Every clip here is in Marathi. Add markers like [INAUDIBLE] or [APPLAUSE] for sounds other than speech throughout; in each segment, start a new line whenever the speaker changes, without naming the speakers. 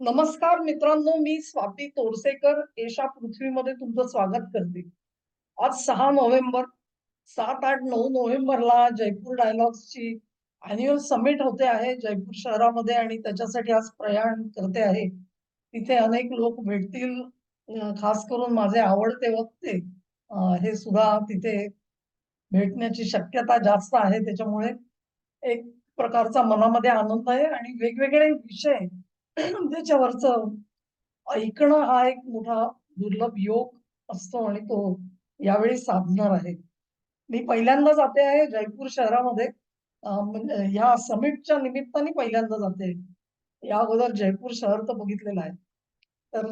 नमस्कार मित्रांनो मी स्वाती तोरसेकर एशा पृथ्वीमध्ये तुमचं स्वागत करते. आज सहा नोव्हेंबर सात आठ नऊ नोव्हेंबरला जयपूर डायलॉग्सची अॅन्युअल समिट होते आहे जयपूर शहरामध्ये आणि त्याच्यासाठी आज प्रयाण करते आहे. तिथे अनेक लोक भेटतील खास करून माझे आवडते वक्ते हे सुद्धा तिथे भेटण्याची शक्यता जास्त आहे. त्याच्यामुळे एक प्रकारचा मनामध्ये आनंद आहे आणि वेगवेगळे विषय त्याच्यावरचं ऐकणं हा एक मोठा दुर्लभ योग असतो आणि तो यावेळी साधणार आहे. मी पहिल्यांदा जाते आहे जयपूर शहरामध्ये. या म्हणजे ह्या समिटच्या निमित्ताने पहिल्यांदा जाते. या अगोदर जयपूर शहर तर बघितलेलं आहे. तर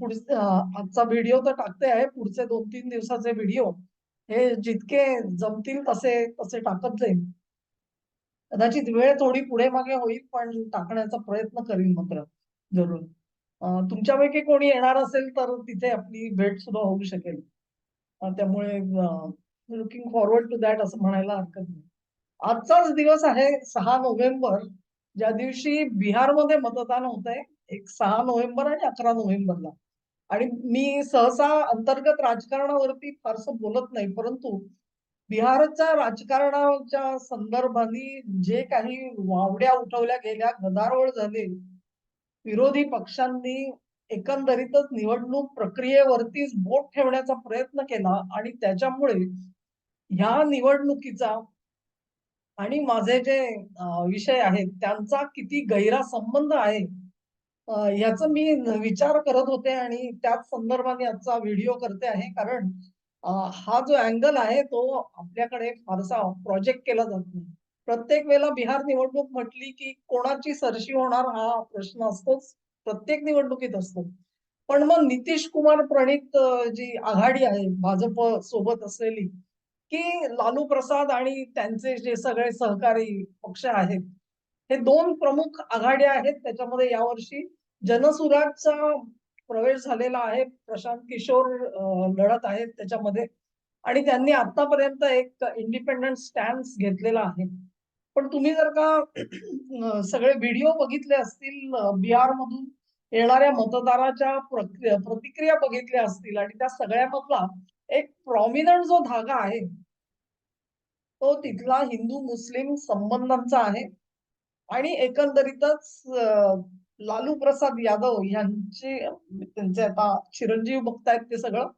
पुढचे आजचा व्हिडिओ तर टाकते आहे. पुढचे दोन तीन दिवसाचे व्हिडिओ. हे जितके जमतील तसे तसे टाकत जाईल कदाचित वेळ थोडी पुढे मागे होईल पण टाकण्याचा प्रयत्न करीन मात्र जरूर. तुमच्यापैकी कोणी येणार असेल तर तिथे आपली भेट सुद्धा होऊ शकेल. त्यामुळे लुकिंग फॉरवर्ड टू दॅट असं म्हणायला हरकत नाही. आजचाच दिवस आहे सहा नोव्हेंबर. ज्या दिवशी बिहारमध्ये मतदान होत आहे एक सहा नोव्हेंबर आणि अकरा नोव्हेंबरला. आणि मी सहसा अंतर्गत राजकारणावरती फारसं बोलत नाही परंतु बिहारच्या राजकारणाच्या संदर्भाने जे काही वावड्या उठवल्या गेल्या गदारोळ झाले विरोधी पक्षांनी एकंदरीतच निवडणूक प्रक्रियेवरतीच बोट ठेवण्याचा प्रयत्न केला आणि त्याच्यामुळे ह्या निवडणुकीचा आणि माझे जे विषय आहेत त्यांचा किती गैरा संबंध आहे याचा मी विचार करत होते आणि त्याच संदर्भाने आजचा व्हिडिओ करते आहे. कारण हा जो अँगल आहे तो आपल्याकडे फारसा प्रोजेक्ट केला जात नाही. प्रत्येक वेळेला बिहार निवडणूक म्हटली की कोणाची सरशी होणार हा प्रश्न असतोच. प्रत्येक निवडणुकीत असतो. पण मग नितीश कुमार प्रणित जी आघाडी आहे भाजप सोबत असलेली की लालू प्रसाद आणि त्यांचे जे सगळे सहकारी पक्ष आहेत हे दोन प्रमुख आघाड्या आहेत त्याच्यामध्ये यावर्षी. जनसुराजचा प्रवेश झालेला आहे. प्रशांत किशोर लढत आहेत त्याच्यामध्ये. आणि त्यांनी आतापर्यंत एक इंडिपेंडंट स्टँड घेतलेला आहे. पण तुम्ही जर का सगळे व्हिडिओ बघितले असतील बिहार मधून येणाऱ्या मतदाराच्या प्रतिक्रिया बघितल्या असतील आणि त्या सगळ्यामधला एक प्रॉमिनंट जो धागा आहे तो तिथला हिंदू मुस्लिम संबंधांचा आहे. आणि एकंदरीतच लालू प्रसाद यादव यांचे त्यांचे आता चिरंजीव बघतायत ते सगळं.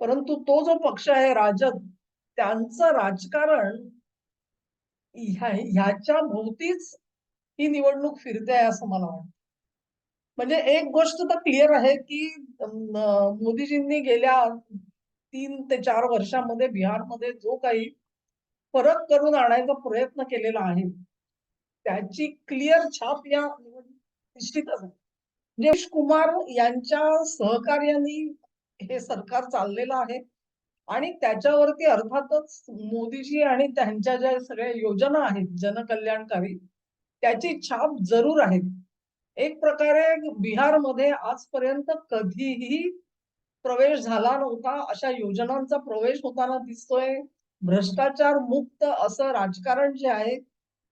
परंतु तो जो पक्ष आहे राजद त्यांचं राजकारण ह्याच्या भोवतीच ही निवडणूक फिरते आहे असं मला वाटतं. म्हणजे एक गोष्ट तर क्लिअर आहे की मोदीजींनी गेल्या तीन ते चार वर्षामध्ये बिहारमध्ये जो काही फरक करून आणायचा प्रयत्न केलेला आहे त्याची क्लिअर छाप या निवडणूक निश्चितच नितीश कुमार यांच्या सहकार्याने हे सरकार चाललेलं आहे. आणि त्याच्यावरती अर्थातच मोदीजी आणि त्यांच्या ज्या सगळ्या योजना आहेत जनकल्याणकारी त्याची छाप जरूर आहे एक प्रकारे बिहारमध्ये आजपर्यंत कधीही प्रवेश झाला नव्हता. अशा योजनांचा प्रवेश होताना दिसतोय. भ्रष्टाचार मुक्त असं राजकारण जे आहे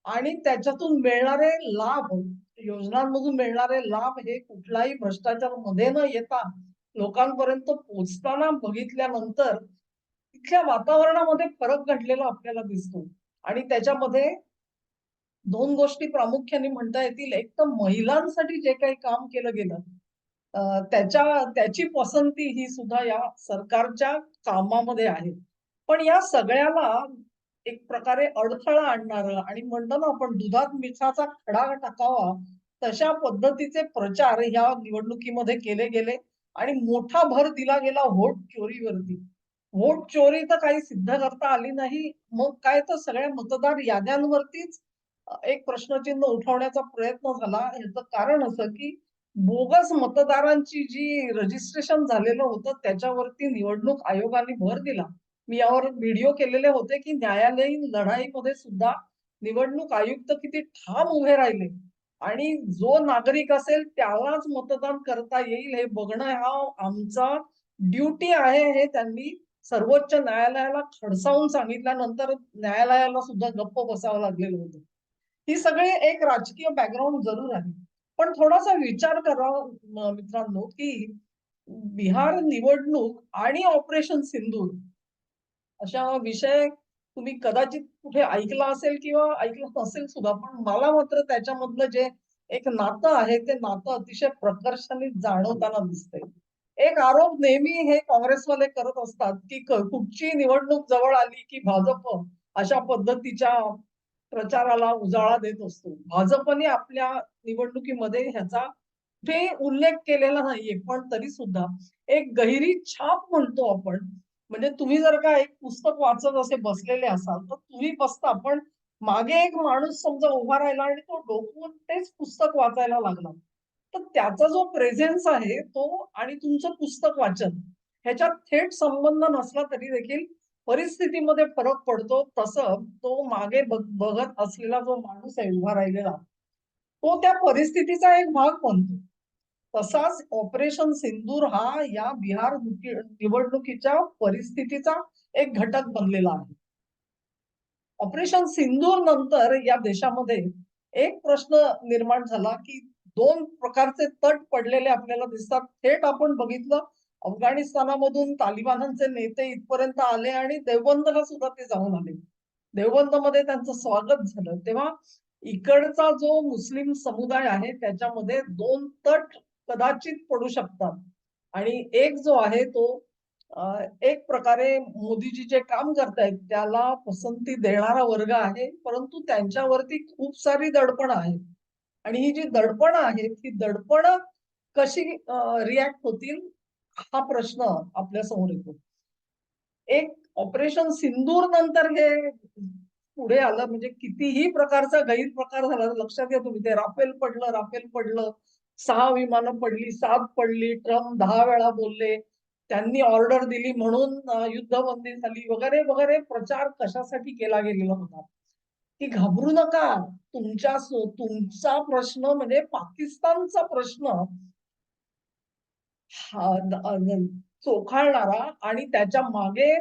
आणि त्याच्यातून मिळणारे लाभ योजनांमधून मिळणारे लाभ हे कुठलाही भ्रष्टाचारमध्ये न येता लोकांपर्यंत पोचताना बघितल्यानंतर तिथल्या वातावरणामध्ये फरक घडलेला आपल्याला दिसतो. आणि त्याच्यामध्ये दोन गोष्टी प्रामुख्याने म्हणता येतील. एक तर महिलांसाठी जे काही काम केलं गेलं त्याच्या त्याची पसंती ही सुद्धा या सरकारच्या कामामध्ये आहे. पण या सगळ्याला एक प्रकारे अडथळा आणणार आणि म्हणतो ना आपण दुधात मिठाचा खडा टाकावा तशा पद्धतीचे प्रचार ह्या निवडणुकीमध्ये केले गेले आणि मोठा भर दिला गेला व्होट चोरीवरती. व्होट चोरी तर काही सिद्ध करता आली नाही. मग काय तर सगळ्या मतदार याद्यांवरतीच एक प्रश्नचिन्ह उठवण्याचा प्रयत्न झाला. याचं कारण असं की बोगस मतदारांची जी रजिस्ट्रेशन झालेलं होतं त्याच्यावरती निवडणूक आयोगाने भर दिला. मी यावर व्हिडिओ केलेले होते की न्यायालयीन लढाईमध्ये सुद्धा निवडणूक आयुक्त किती ठाम उभे राहिले. आणि जो नागरिक असेल त्यालाच मतदान करता येईल हे बघणं हा आमचा ड्युटी आहे हे त्यांनी सर्वोच्च न्यायालयाला खडसावून सांगितल्यानंतर न्यायालयाला सुद्धा गप्प बसावं लागलेलं होतं. ही सगळी एक राजकीय बॅकग्राऊंड जरूर आहे. पण थोडासा विचार करा मित्रांनो की बिहार निवडणूक आणि ऑपरेशन सिंदूर अशा विषय तुम्ही कदाचित कुठे ऐकला असेल किंवा ऐकलं नसेल सुद्धा पण मला मात्र त्याच्यामधलं जे एक नातं आहे ते नातं अतिशय प्रकर्षाने जाणवताना दिसते एक आरोप नेहमी हे काँग्रेसवाले करत असतात की कुठची निवडणूक जवळ आली की भाजप अशा पद्धतीच्या प्रचाराला उजाळा देत असतो. भाजपने आपल्या निवडणुकीमध्ये ह्याचा कुठे उल्लेख केलेला नाहीये पण तरी सुद्धा एक गहिरी छाप म्हणतो आपण म्हणजे तुम्ही जर का एक पुस्तक वाचत असे बसलेले असाल तर तुम्ही बसता पण मागे एक माणूस समजा उभा राहिला आणि तो डोकवून तेच पुस्तक वाचायला लागला. तर त्याचा जो प्रेझेन्स आहे तो आणि तुमचं पुस्तक वाचन ह्याच्यात थेट संबंध नसला तरी देखील परिस्थितीमध्ये फरक पडतो. तसं तो मागे बघत असलेला जो माणूस आहे उभा राहिलेला तो त्या परिस्थितीचा एक भाग बनतो. तसाच ऑपरेशन सिंदूर हा या बिहार निवडणुकीच्या परिस्थितीचा एक घटक बनलेला आहे. ऑपरेशन सिंदूर नंतर या देशामध्ये एक प्रश्न निर्माण झाला की दोन प्रकारचे तट पडलेले आपल्याला दिसतात. थेट आपण बघितलं अफगाणिस्तानामधून तालिबानांचे नेते इथपर्यंत आले आणि देवबंदला सुद्धा ते जाऊन आले. देवबंदमध्ये त्यांचं स्वागत झालं. तेव्हा इकडचा जो मुस्लिम समुदाय आहे त्याच्यामध्ये दोन तट कदाचित पडू शकतात. आणि एक जो आहे तो एक प्रकारे मोदीजी जे काम करतायत त्याला पसंती देणारा वर्ग आहे परंतु त्यांच्यावरती खूप सारी दडपण आहे आणि ही जी दडपण आहेत ही दडपण कशी रिॲक्ट होतील हा प्रश्न आपल्यासमोर येतो. एक ऑपरेशन सिंदूर नंतर हे पुढे आलं म्हणजे कितीही प्रकारचा गैरप्रकार झाला लक्षात घ्या तुम्ही ते राफेल पडलं राफेल पडलं सहा विमानं पडली सात पडली ट्रम्प दहा वेळा बोलले त्यांनी ऑर्डर दिली म्हणून युद्धबंदी झाली वगैरे वगैरे प्रचार कशासाठी केला गेलेला होता? की घाबरू नका. तुमच्या तुमचा प्रश्न म्हणजे पाकिस्तानचा प्रश्न हा चोखाळणारा आणि त्याच्यामागे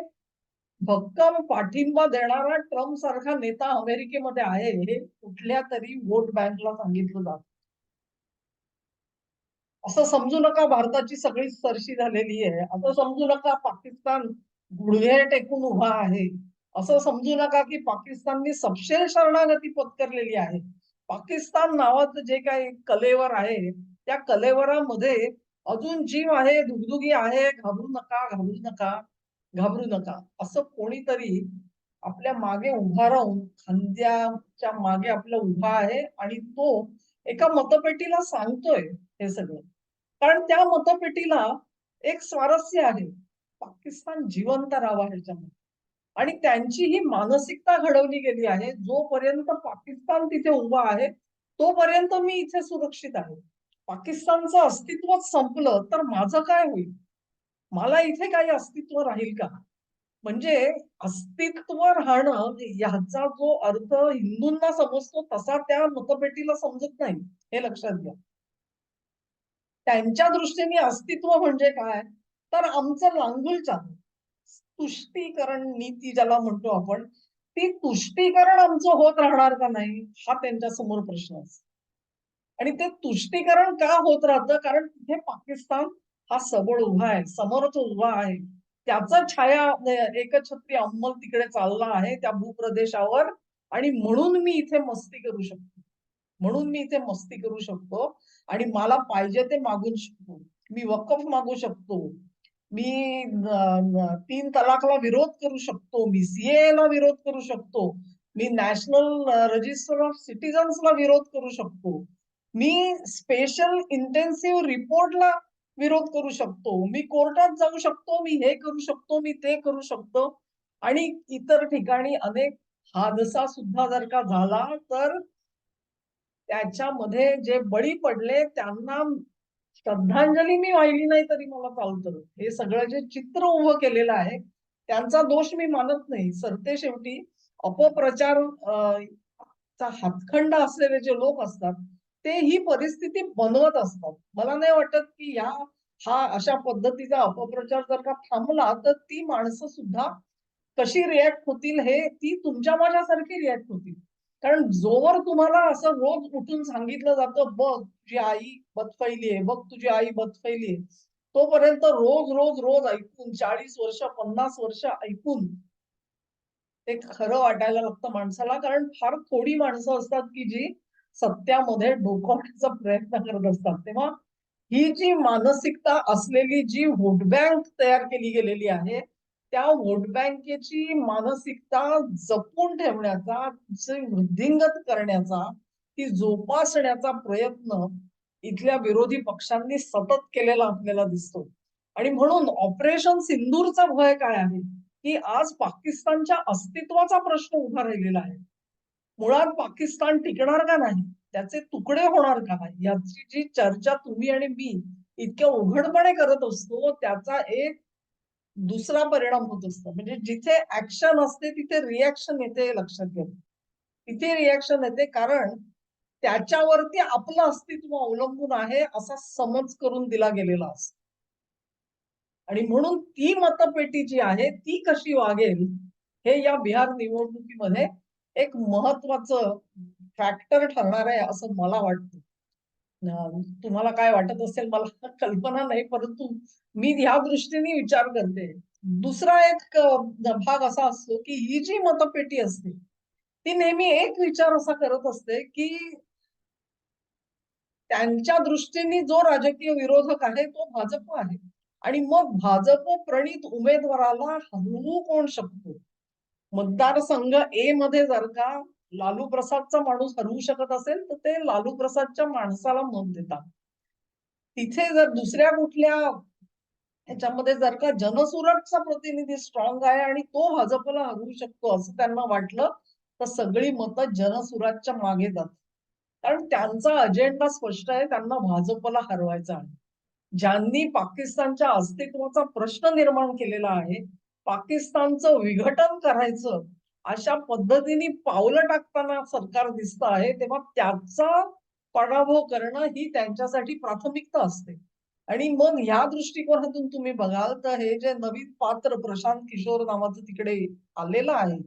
भक्कम पाठिंबा देणारा ट्रम्प सारखा नेता अमेरिकेमध्ये आहे हे कुठल्या तरी वोट बँकला सांगितलं जात. असं समजू नका भारताची सगळी सरशी झालेली आहे. असं समजू नका पाकिस्तान गुडघे टेकून उभा आहे. असं समजू नका की पाकिस्ताननी सपशेल शरणागती पत्करलेली आहे. पाकिस्तान नावाचं जे काही कलेवर आहे त्या कलेवरामध्ये अजून जीव आहे दुगदुगी आहे घाबरू नका घाबरू नका घाबरू नका. असं कोणीतरी आपल्या मागे उभा राहून खांद्याच्या मागे आपला उभा आहे आणि तो एका मतपेटीला सांगतोय. हे सगळं. कारण त्या मतपेटीला एक स्वारस्य आहे. पाकिस्तान जिवंत राहावा ह्याच्यामध्ये. आणि त्यांची ही मानसिकता घडवली गेली आहे. जोपर्यंत पाकिस्तान तिथे उभा आहे तोपर्यंत मी इथे सुरक्षित आहे. पाकिस्तानचं अस्तित्व संपलं तर माझं काय होईल? मला इथे काही अस्तित्व राहील का? म्हणजे अस्तित्व राहणं ह्याचा जो अर्थ हिंदूंना समजतो तसा त्या मतपेटीला समजत नाही. हे लक्षात घ्या. त्यांच्या दृष्टीने अस्तित्व म्हणजे काय? तर आमचं लांगुल चालू तुष्टीकरण नीती ज्याला म्हणतो आपण ती तुष्टीकरण आमचं होत राहणार का नाही? हा त्यांच्यासमोर प्रश्न असतो. आणि ते तुष्टीकरण का होत राहतं? कारण तिथे पाकिस्तान हा सबळ उभा आहे समोरच उभा आहे. त्याचा छाया एकछत्री अंमल तिकडे चालला आहे त्या भूप्रदेशावर आणि म्हणून मी इथे मस्ती करू शकतो. म्हणून मी इथे मस्ती करू शकतो आणि मला पाहिजे ते मागू शकतो मी वकफ मागू शकतो. मी तीन तलाकला विरोध करू शकतो. मी सीए ला विरोध करू शकतो. मी नॅशनल रजिस्टर ऑफ सिटीजन्सला विरोध करू शकतो. मी स्पेशल इंटेन्सिव्ह रिपोर्टला विरोध करू शकतो. मी कोर्टात जाऊ शकतो. मी हे करू शकतो. मी ते करू शकतो. आणि इतर ठिकाणी अनेक हादसा सुद्धा जर का झाला तर त्याच्यामध्ये जे बळी पडले त्यांना श्रद्धांजली मी वाहिली नाही तरी मला चालतं हे सगळं जे चित्र उभं केलेलं आहे त्यांचा दोष मी मानत नाही. सरते शेवटी अपप्रचार चा हातखंड असलेले जे लोक असतात ते ही परिस्थिती बनवत असतात. मला नाही वाटत की या हा अशा पद्धतीचा अपप्रचार जर का थांबला तर ती माणसं सुद्धा कशी रिॲक्ट होतील हे ती तुमच्या माझ्यासारखी रिॲक्ट होतील. कारण जोवर तुम्हाला असं रोज उठून सांगितलं जातं बघ तुझी आई बदफैली आहे बघ तुझी आई बदफैली आहे. तोपर्यंत रोज रोज रोज ऐकून चाळीस वर्ष पन्नास वर्ष ऐकून ते खरं वाटायला लागतं माणसाला. कारण फार थोडी माणसं असतात की जी सत्यामध्ये डोकवण्याचा प्रयत्न करत असतात. तेव्हा ही जी मानसिकता असलेली जी व्होट बँक तयार केली गेलेली आहे त्या वोट बँकेची मानसिकता जपून ठेवण्याचा जे वृद्धिंगत करण्याचा ती जोपासण्याचा प्रयत्न इथल्या विरोधी पक्षांनी सतत केलेला आपल्याला दिसतो. आणि म्हणून ऑपरेशन सिंदूरचा भय काय आहे? की आज पाकिस्तानच्या अस्तित्वाचा प्रश्न उभा राहिलेला आहे. मुळात पाकिस्तान टिकणार का नाही? त्याचे तुकडे होणार का नाही? याची जी चर्चा तुम्ही आणि मी इतक्या उघडपणे करत असतो त्याचा एक दुसरा परिणाम होत असतो. म्हणजे जिथे ऍक्शन असते तिथे रिॲक्शन येते हे लक्षात घ्या. तिथे रिॲक्शन येते कारण त्याच्यावरती आपलं अस्तित्व अवलंबून आहे असा समज करून दिला गेलेला असतो. आणि म्हणून ती मतपेटी जी आहे ती कशी वागेल हे या बिहार निवडणुकीमध्ये एक महत्वाचं फॅक्टर ठरणार आहे असं मला वाटतं. तुम्हाला काय वाटत असेल मला [LAUGHS] कल्पना नाही परंतु मी ह्या दृष्टीने विचार करते. दुसरा एक भाग असा असतो की ही जी मतपेटी असते ती नेहमी एक विचार असा करत असते की त्यांच्या दृष्टीने जो राजकीय विरोधक आहे तो भाजप आहे. आणि मग भाजप प्रणित उमेदवाराला हरवू कोण शकतो? मतदारसंघ ए मध्ये जर का लालू प्रसादचा माणूस हरवू शकत असेल तर ते लालू प्रसादच्या माणसाला मत देतात. तिथे जर दुसऱ्या कुठल्या ह्याच्यामध्ये जर का जनसुरटचा प्रतिनिधी स्ट्रॉंग आहे आणि तो भाजपला हरवू शकतो असं त्यांना वाटलं तर सगळी मतं जनसुराजच्या मागे जातात. कारण त्यांचा अजेंडा स्पष्ट आहे त्यांना भाजपला हरवायचा आहे. ज्यांनी पाकिस्तानच्या अस्तित्वाचा प्रश्न निर्माण केलेला आहे पाकिस्तानचं विघटन करायचं अशा पद्धतीने पावलं टाकताना सरकार दिसत आहे तेव्हा त्याचा पराभव करणं ही त्यांच्यासाठी प्राथमिकता असते. आणि मग ह्या दृष्टिकोनातून तुम्ही बघाल तर हे जे नवीन पात्र प्रशांत किशोर नावाचं तिकडे आलेलं आहे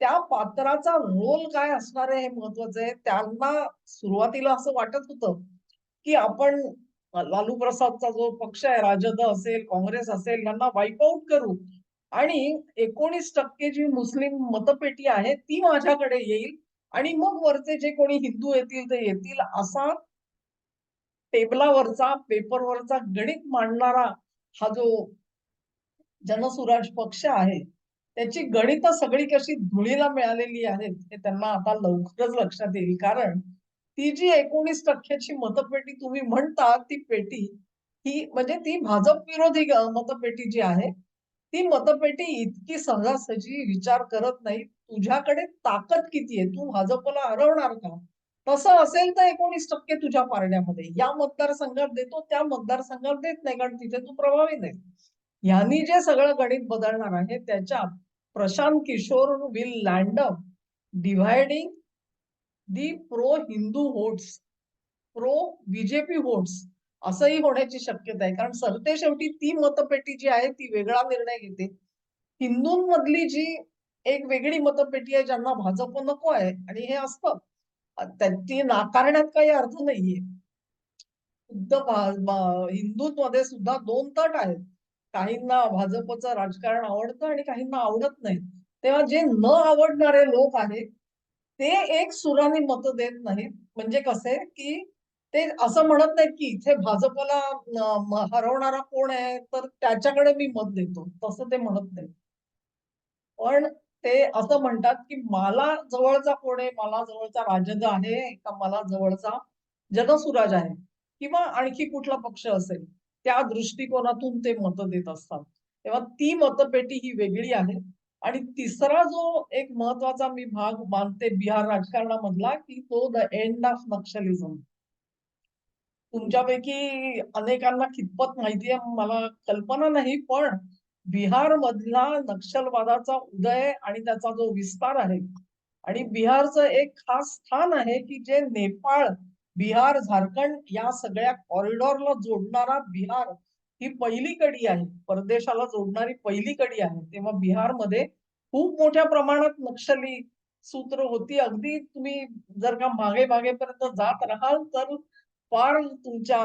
त्या पात्राचा रोल काय असणार आहे हे महत्वाचं आहे. त्यांना सुरुवातीला असं वाटत होतं की आपण लालू प्रसादचा जो पक्ष आहे राजद असेल काँग्रेस असेल यांना वाईपआउट करू. आणि एकोणीस टक्के जी मुस्लिम मतपेटी आहे ती माझ्याकडे येईल. आणि मग वरचे जे कोणी हिंदू येतील ते येतील असा टेबलावरचा पेपरवरचा गणित मांडणारा हा जो जनसुराज पक्ष आहे त्याची गणित सगळी कशी धुळीला मिळालेली आहेत हे त्यांना आता लवकरच लक्षात येईल. कारण ती जी एकोणीस टक्क्याची मतपेटी तुम्ही म्हणता ती पेटी ही म्हणजे ती भाजप विरोधी मतपेटी जी आहे ती मतपेटी इतकी सहजासहजी विचार करत नाही तुझ्याकडे ताकद किती आहे? तू भाजपला हरवणार का? तसं असेल तर एकोणीस टक्के तुझ्या पारड्यामध्ये. या मतदारसंघात देतो त्या मतदारसंघात देत नाही कारण तिथे तू प्रभावी नाही. यांनी जे सगळं गणित बदलणार आहे त्याच्यात Prashant Kishor will land up dividing the pro Hindu votes pro BJP votes असंही होण्याची शक्यता आहे. कारण सरते शेवटी ती मतपेटी जी आहे ती वेगळा निर्णय घेते. हिंदूंमधली जी एक वेगळी मतपेटी आहे ज्यांना भाजप नको आहे आणि हे असतं ती नाकारण्यात काही अर्थ नाहीये. हिंदूंमध्ये सुद्धा दोन तट आहेत. काहींना भाजपचं राजकारण आवडतं आणि काहींना आवडत नाही तेव्हा जे न आवडणारे लोक आहेत ते एक सुराने मत देत नाहीत. म्हणजे कसे? की ते असं म्हणत नाहीत की इथे भाजपला हरवणारा कोण आहे तर त्याच्याकडे मी मत देतो. तसं ते म्हणत नाही पण ते असं म्हणतात की मला जवळचा कोण आहे मला जवळचा राजद आहे का मला जवळचा जनसुराज आहे किंवा आणखी कुठला पक्ष असेल त्या दृष्टिकोनातून ते मत देत असतात. तेव्हा ती मतपेटी ही वेगळी आहे. आणि तिसरा जो एक महत्त्वाचा मी भाग मानते बिहार राजकारणामधला की तो द एंड ऑफ नक्षलिझम. तुमच्यापैकी अनेकांना कितपत माहिती आहे मला कल्पना नाही पण बिहार मधला नक्षलवादाचा उदय आणि त्याचा जो विस्तार आहे आणि बिहारचं एक खास स्थान आहे की जे नेपाळ बिहार झारखंड या सगळ्या कॉरिडॉरला जोडणारा बिहार ही पहिली कडी आहे. परदेशाला जोडणारी पहिली कडी आहे. तेव्हा बिहारमध्ये खूप मोठ्या प्रमाणात नक्षली सूत्र होती. अगदी तुम्ही जर का मागे मागेपर्यंत जात राहाल तर फार तुमच्या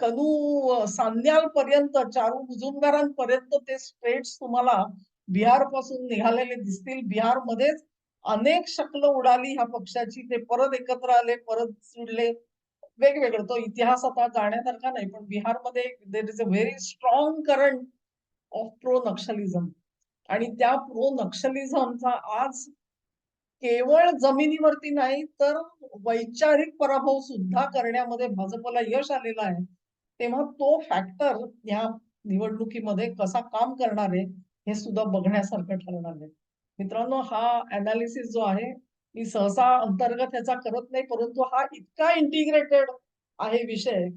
कनू सांन्यालपर्यंत चारू मुजुमदारांपर्यंत ते स्ट्रेट्स तुम्हाला बिहारपासून निघालेले दिसतील. बिहारमध्येच अनेक शकलं उडाली ह्या पक्षाची. ते परत एकत्र आले परत जुडले वेगवेगळं. तो इतिहास आता जाण्यासारखा नाही पण बिहारमध्ये there is a very strong current of pro naxalism आणि त्या प्रो नक्षलिझमचा आज केवळ जमिनीवरती नाही तर वैचारिक पराभव सुद्धा करण्यामध्ये भाजपला यश आलेलं आहे. तेव्हा तो फॅक्टर ह्या निवडणुकीमध्ये कसा काम करणार आहे हे सुद्धा बघण्यासारखं ठरणार आहे. मित्रांनो हा अनालिसिस जो आहे मी सहसा अंतर्गत ह्याचा करत नाही परंतु हा इतका इंटिग्रेटेड आहे विषय.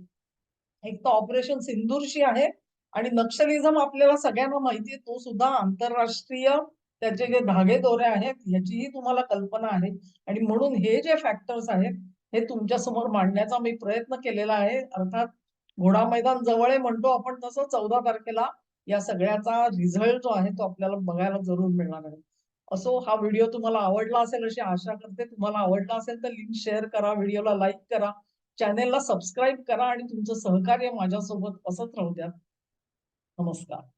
एक तर ऑपरेशन सिंदूरशी आहे आणि नक्षलिझम आपल्याला सगळ्यांना माहिती आहे तो सुद्धा आंतरराष्ट्रीय त्याचे जे धागे दोरे आहेत ह्याचीही तुम्हाला कल्पना आहे. आणि म्हणून हे जे फॅक्टर्स आहेत हे तुमच्यासमोर मांडण्याचा मी प्रयत्न केलेला आहे. अर्थात घोडा मैदान जवळ आहे म्हणतो आपण तसं चौदा तारखेला या सगळ्याचा रिझल्ट जो आहे तो आपल्याला बघायला जरूर मिळणार आहे. असो हा व्हिडिओ तुम्हाला आवडला असेल अशी आशा करते. तुम्हाला आवडला असेल तर लिंक शेअर करा व्हिडिओला लाईक करा चॅनेलला सबस्क्राईब करा आणि तुमचं सहकार्य माझ्यासोबत असंच राहू द्या. नमस्कार.